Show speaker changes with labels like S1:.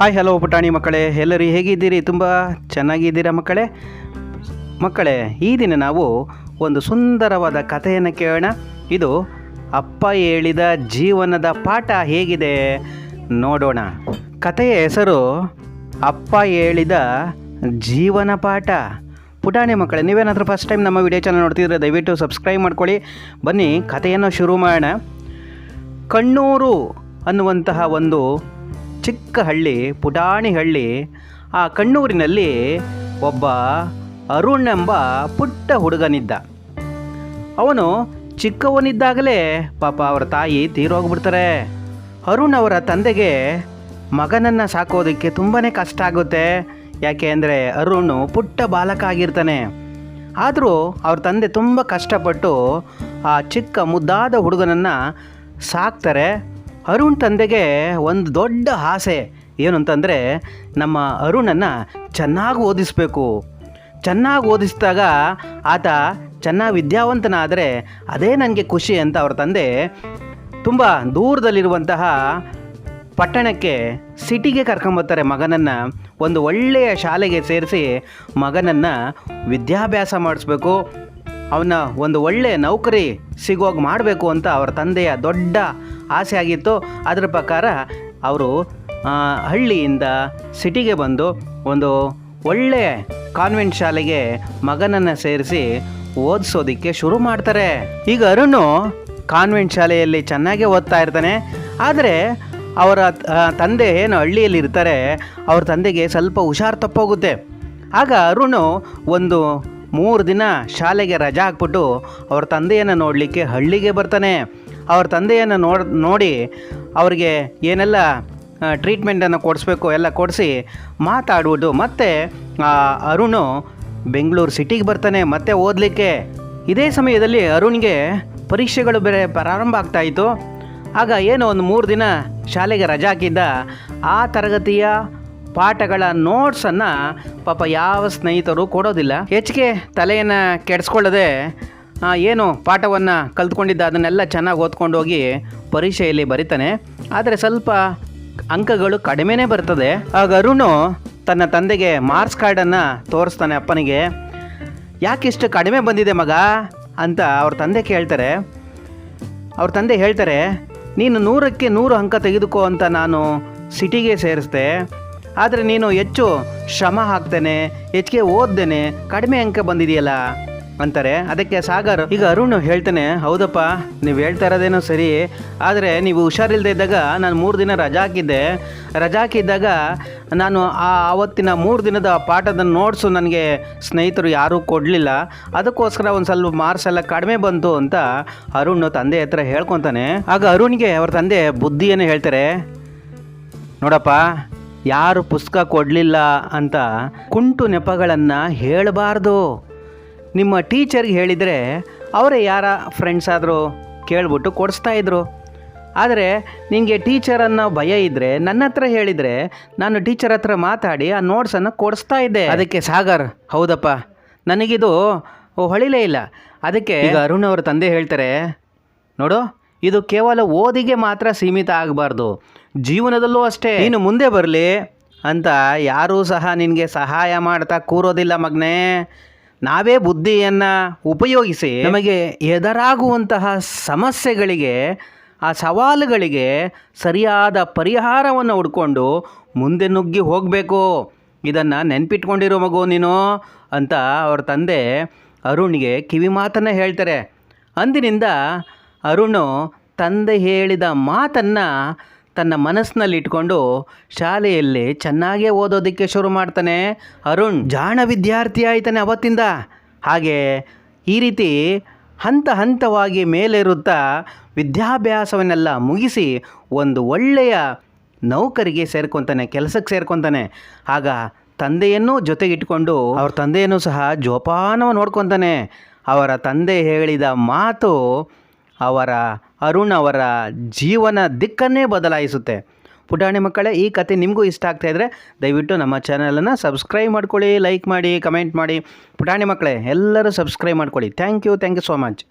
S1: Hi hello ಪುಟಾಣಿ ಮಕ್ಕಳೇ. ಎಲ್ಲರೂ ಹೇಗಿದ್ದೀರಿ? ತುಂಬ ಚೆನ್ನಾಗಿದ್ದೀರಾ ಮಕ್ಕಳೇ? ಮಕ್ಕಳೇ, ಈ ದಿನ ನಾವು ಒಂದು ಸುಂದರವಾದ ಕಥೆಯನ್ನು ಕೇಳೋಣ. ಇದು ಅಪ್ಪ ಹೇಳಿದ ಜೀವನದ ಪಾಠ ಹೇಗಿದೆ ನೋಡೋಣ. ಕಥೆಯ ಹೆಸರು ಅಪ್ಪ ಹೇಳಿದ ಜೀವನ ಪಾಠ. ಪುಟಾಣಿ ಮಕ್ಕಳೇ, ನೀವೇನಾದರೂ ಫಸ್ಟ್ ಟೈಮ್ ನಮ್ಮ ವಿಡಿಯೋ ಚಾನಲ್ ನೋಡ್ತಿದ್ರೆ ದಯವಿಟ್ಟು ಸಬ್ಸ್ಕ್ರೈಬ್ ಮಾಡ್ಕೊಳ್ಳಿ. ಬನ್ನಿ, ಕಥೆಯನ್ನು ಶುರು ಮಾಡೋಣ. ಕಣ್ಣೂರು ಅನ್ನುವಂತಹ ಒಂದು ಚಿಕ್ಕ ಹಳ್ಳಿ, ಪುಟಾಣಿ ಹಳ್ಳಿ, ಆ ಕಣ್ಣೂರಿನಲ್ಲಿ ಒಬ್ಬ ಅರುಣ್ ಎಂಬ ಪುಟ್ಟ ಹುಡುಗನಿದ್ದ. ಅವನು ಚಿಕ್ಕವನಿದ್ದಾಗಲೇ ಪಾಪ ಅವರ ತಾಯಿ ತೀರೋಗ್ಬಿಡ್ತಾರೆ. ಅರುಣ್ ಅವರ ತಂದೆಗೆ ಮಗನನ್ನು ಸಾಕೋದಕ್ಕೆ ತುಂಬಾ ಕಷ್ಟ ಆಗುತ್ತೆ. ಯಾಕೆ ಅಂದರೆ ಅರುಣ್ ಪುಟ್ಟ ಬಾಲಕ ಆಗಿರ್ತಾನೆ. ಆದರೂ ಅವ್ರ ತಂದೆ ತುಂಬ ಕಷ್ಟಪಟ್ಟು ಆ ಚಿಕ್ಕ ಮುದ್ದಾದ ಹುಡುಗನನ್ನು ಸಾಕ್ತಾರೆ. ಅರುಣ್ ತಂದೆಗೆ ಒಂದು ದೊಡ್ಡ ಆಸೆ ಏನು ಅಂತಂದರೆ ನಮ್ಮ ಅರುಣನ್ನು ಚೆನ್ನಾಗಿ ಓದಿಸ್ಬೇಕು. ಚೆನ್ನಾಗಿ ಓದಿಸಿದಾಗ ಆತ ಚೆನ್ನಾಗಿ ವಿದ್ಯಾವಂತನಾದರೆ ಅದೇ ನನಗೆ ಖುಷಿ ಅಂತ ಅವ್ರ ತಂದೆ ತುಂಬ ದೂರದಲ್ಲಿರುವಂತಹ ಪಟ್ಟಣಕ್ಕೆ ಸಿಟಿಗೆ ಕರ್ಕೊಂಬರ್ತಾರೆ ಮಗನನ್ನು. ಒಂದು ಒಳ್ಳೆಯ ಶಾಲೆಗೆ ಸೇರಿಸಿ ಮಗನನ್ನು ವಿದ್ಯಾಭ್ಯಾಸ ಮಾಡಿಸ್ಬೇಕು. ಅವನ ಒಂದು ಒಳ್ಳೆಯ ನೌಕರಿ ಸಿಗೋಗಿ ಮಾಡಬೇಕು ಅಂತ ಅವರ ತಂದೆಯ ದೊಡ್ಡ ಆಸೆ ಆಗಿತ್ತು ಅದರ ಪ್ರಕಾರ ಅವರು ಹಳ್ಳಿಯಿಂದ ಸಿಟಿಗೆ ಬಂದು ಒಂದು ಒಳ್ಳೆಯ ಕಾನ್ವೆಂಟ್ ಶಾಲೆಗೆ ಮಗನನ್ನು ಸೇರಿಸಿ ಓದಿಸೋದಕ್ಕೆ ಶುರು ಮಾಡ್ತಾರೆ. ಈಗ ಅರುಣು ಕಾನ್ವೆಂಟ್ ಶಾಲೆಯಲ್ಲಿ ಚೆನ್ನಾಗೇ ಓದ್ತಾ ಇರ್ತಾನೆ. ಆದರೆ ಅವರ ತಂದೆ ಏನು ಹಳ್ಳಿಯಲ್ಲಿ ಇರ್ತಾರೆ, ಅವ್ರ ತಂದೆಗೆ ಸ್ವಲ್ಪ ಹುಷಾರು ತಪ್ಪೋಗುತ್ತೆ. ಆಗ ಅರುಣು ಒಂದು ಮೂರು ದಿನ ಶಾಲೆಗೆ ರಜಾ ಹಾಕ್ಬಿಟ್ಟು ಅವ್ರ ತಂದೆಯನ್ನು ನೋಡಲಿಕ್ಕೆ ಹಳ್ಳಿಗೆ ಬರ್ತಾನೆ. ಅವ್ರ ತಂದೆಯನ್ನು ನೋಡ್, ನೋಡಿ ಅವರಿಗೆ ಏನೆಲ್ಲ ಟ್ರೀಟ್ಮೆಂಟನ್ನು ಕೊಡಿಸ್ಬೇಕು ಎಲ್ಲ ಕೊಡಿಸಿ ಮಾತಾಡ್ಬಿಟ್ಟು ಮತ್ತೆ ಅರುಣು ಬೆಂಗಳೂರು ಸಿಟಿಗೆ ಬರ್ತಾನೆ, ಮತ್ತೆ ಓದಲಿಕ್ಕೆ. ಇದೇ ಸಮಯದಲ್ಲಿ ಅರುಣ್ಗೆ ಪರೀಕ್ಷೆಗಳು ಬೇರೆ ಪ್ರಾರಂಭ ಆಗ್ತಾಯಿತ್ತು ಆಗ ಏನೋ ಒಂದು ಮೂರು ದಿನ ಶಾಲೆಗೆ ರಜಾ ಹಾಕಿದ್ದ ಆ ತರಗತಿಯ ಪಾಠಗಳ ನೋಟ್ಸನ್ನು ಪಾಪ ಯಾವ ಸ್ನೇಹಿತರು ಕೊಡೋದಿಲ್ಲ. ಹೆಚ್ಚಿಗೆ ತಲೆಯನ್ನು ಕೆಡಿಸ್ಕೊಳ್ಳದೆ ಏನು ಪಾಠವನ್ನು ಕಲ್ತ್ಕೊಂಡಿದ್ದ ಅದನ್ನೆಲ್ಲ ಚೆನ್ನಾಗಿ ಓದ್ಕೊಂಡು ಹೋಗಿ ಪರೀಕ್ಷೆಯಲ್ಲಿ ಬರಿತಾನೆ. ಆದರೆ ಸ್ವಲ್ಪ ಅಂಕಗಳು ಕಡಿಮೆನೇ ಬರ್ತದೆ. ಆಗ ಅರುಣು ತನ್ನ ತಂದೆಗೆ ಮಾರ್ಕ್ಸ್ ಕಾರ್ಡನ್ನು ತೋರಿಸ್ತಾನೆ ಅಪ್ಪನಿಗೆ. ಯಾಕಿಷ್ಟು ಕಡಿಮೆ ಬಂದಿದೆ ಮಗ? ಅಂತ ಅವ್ರ ತಂದೆ ಕೇಳ್ತಾರೆ. ಅವ್ರ ತಂದೆ ಹೇಳ್ತಾರೆ, ನೀನು ನೂರಕ್ಕೆ ನೂರು ಅಂಕ ತೆಗೆದುಕೋ ಅಂತ ನಾನು ಸಿಟಿಗೆ ಸೇರಿಸ್ದೆ. ಆದರೆ ನೀನು ಹೆಚ್ಚು ಶ್ರಮ ಹಾಕ್ತೇನೆ, ಹೆಚ್ಚಿಗೆ ಓದ್ದೇನೆ ಕಡಿಮೆ ಅಂಕ ಬಂದಿದೆಯಲ್ಲ? ಅಂತಾರೆ. ಅದಕ್ಕೆ ಸಾಗರ್, ಈಗ ಅರುಣ್ ಹೇಳ್ತಾನೆ, ಹೌದಪ್ಪ, ನೀವು ಹೇಳ್ತಾ ಇರೋದೇನೋ ಸರಿ, ಆದರೆ ನೀವು ಹುಷಾರಿಲ್ಲದೆ ಇದ್ದಾಗ ನಾನು ಮೂರು ದಿನ ರಜಾ ಹಾಕಿದ್ದೆ. ರಜಾ ಹಾಕಿದ್ದಾಗ ನಾನು ಆ ಆವತ್ತಿನ ಮೂರು ದಿನದ ಪಾಠದ ನೋಟ್ಸು ನನಗೆ ಸ್ನೇಹಿತರು ಯಾರೂ ಕೊಡಲಿಲ್ಲ. ಅದಕ್ಕೋಸ್ಕರ ಒಂದು ಸ್ವಲ್ಪ ಮಾರ್ಕ್ಸ್ ಎಲ್ಲ ಕಡಿಮೆ ಬಂತು ಅಂತ ಅರುಣ್ ತಂದೆ ಹತ್ರ ಹೇಳ್ಕೊತಾನೆ. ಆಗ ಅರುಣ್ಗೆ ಅವ್ರ ತಂದೆ ಬುದ್ಧಿಯನ್ನು ಹೇಳ್ತಾರೆ, ನೋಡಪ್ಪ ಯಾರು ಪುಸ್ತಕ ಕೊಡಲಿಲ್ಲ ಅಂತ ಕುಂಟು ನೆಪಗಳನ್ನು ಹೇಳಬಾರ್ದು. ನಿಮ್ಮ ಟೀಚರ್ಗೆ ಹೇಳಿದರೆ ಅವರೇ ಯಾರ ಫ್ರೆಂಡ್ಸ್ ಆದರೂ ಕೇಳ್ಬಿಟ್ಟು ಕೊಡಿಸ್ತಾ ಇದ್ರು. ಆದರೆ ನಿಮಗೆ ಟೀಚರ್ ಅನ್ನೋ ಭಯ ಇದ್ದರೆ ನನ್ನ ಹತ್ರ ಹೇಳಿದರೆ ನಾನು ಟೀಚರ್ ಹತ್ರ ಮಾತಾಡಿ ಆ ನೋಟ್ಸನ್ನು ಕೊಡಿಸ್ತಾ ಇದ್ದೆ. ಅದಕ್ಕೆ ಸಾಗರ್ ಹೌದಪ್ಪ. ನನಗಿದು ಹೊಳಿಲೇ ಇಲ್ಲ. ಅದಕ್ಕೆ ಈಗ ಅರುಣ್ ಅವರ ತಂದೆ ಹೇಳ್ತಾರೆ ನೋಡು ಇದು ಕೇವಲ ಓದಿಗೆ ಮಾತ್ರ ಸೀಮಿತ ಆಗಬಾರ್ದು. ಜೀವನದಲ್ಲೂ ಅಷ್ಟೇ. ನೀನು ಮುಂದೆ ಬರಲಿ ಅಂತ ಯಾರೂ ಸಹ ನಿನಗೆ ಸಹಾಯ ಮಾಡ್ತಾ ಕೂರೋದಿಲ್ಲ ಮಗನೇ. ನಾವೇ ಬುದ್ಧಿಯನ್ನು ಉಪಯೋಗಿಸಿ ನಮಗೆ ಎದುರಾಗುವಂತಹ ಸಮಸ್ಯೆಗಳಿಗೆ ಆ ಸವಾಲುಗಳಿಗೆ ಸರಿಯಾದ ಪರಿಹಾರವನ್ನು ಹುಡ್ಕೊಂಡು ಮುಂದೆ ನುಗ್ಗಿ ಹೋಗಬೇಕು. ಇದನ್ನು ನೆನ್ಪಿಟ್ಕೊಂಡಿರೋ ಮಗು ನೀನು ಅಂತ ಅವ್ರ ತಂದೆ ಅರುಣ್ಗೆ ಕಿವಿ ಮಾತನ್ನು ಹೇಳ್ತಾರೆ. ಅಂದಿನಿಂದ ಅರುಣ್ ತಂದೆ ಹೇಳಿದ ಮಾತನ್ನು ತನ್ನ ಮನಸ್ಸಿನಲ್ಲಿಟ್ಕೊಂಡು ಶಾಲೆಯಲ್ಲಿ ಚೆನ್ನಾಗೇ ಓದೋದಕ್ಕೆ ಶುರು ಮಾಡ್ತಾನೆ. ಅರುಣ್ ಜಾಣ ವಿದ್ಯಾರ್ಥಿ ಆಯ್ತಾನೆ ಅವತ್ತಿಂದ. ಹಾಗೆ ಈ ರೀತಿ ಹಂತ ಹಂತವಾಗಿ ಮೇಲೇರುತ್ತಾ ವಿದ್ಯಾಭ್ಯಾಸವನ್ನೆಲ್ಲ ಮುಗಿಸಿ ಒಂದು ಒಳ್ಳೆಯ ನೌಕರಿಗೆ ಸೇರ್ಕೊತಾನೆ, ಕೆಲಸಕ್ಕೆ ಸೇರ್ಕೊತಾನೆ. ಆಗ ತಂದೆಯನ್ನು ಜೊತೆಗಿಟ್ಕೊಂಡು ಅವ್ರ ತಂದೆಯನ್ನು ಸಹ ಜೋಪಾನವ ನೋಡ್ಕೊತಾನೆ. ಅವರ ತಂದೆ ಹೇಳಿದ ಮಾತು ಅವರ ಅರುಣ್ ಅವರ ಜೀವನ ದಿಕ್ಕನ್ನೇ ಬದಲಾಯಿಸುತ್ತೆ. ಪುಟಾಣಿ ಮಕ್ಕಳೇ, ಈ ಕತೆ ನಿಮಗೂ ಇಷ್ಟ ಆಗ್ತಾ ಇದ್ದರೆ ದಯವಿಟ್ಟು ನಮ್ಮ ಚಾನಲನ್ನು ಸಬ್ಸ್ಕ್ರೈಬ್ ಮಾಡ್ಕೊಳ್ಳಿ ಲೈಕ್ ಮಾಡಿ ಕಮೆಂಟ್ ಮಾಡಿ. ಪುಟಾಣಿ ಮಕ್ಕಳೇ, ಎಲ್ಲರೂ ಸಬ್ಸ್ಕ್ರೈಬ್ ಮಾಡ್ಕೊಳ್ಳಿ. Thank you thank you so much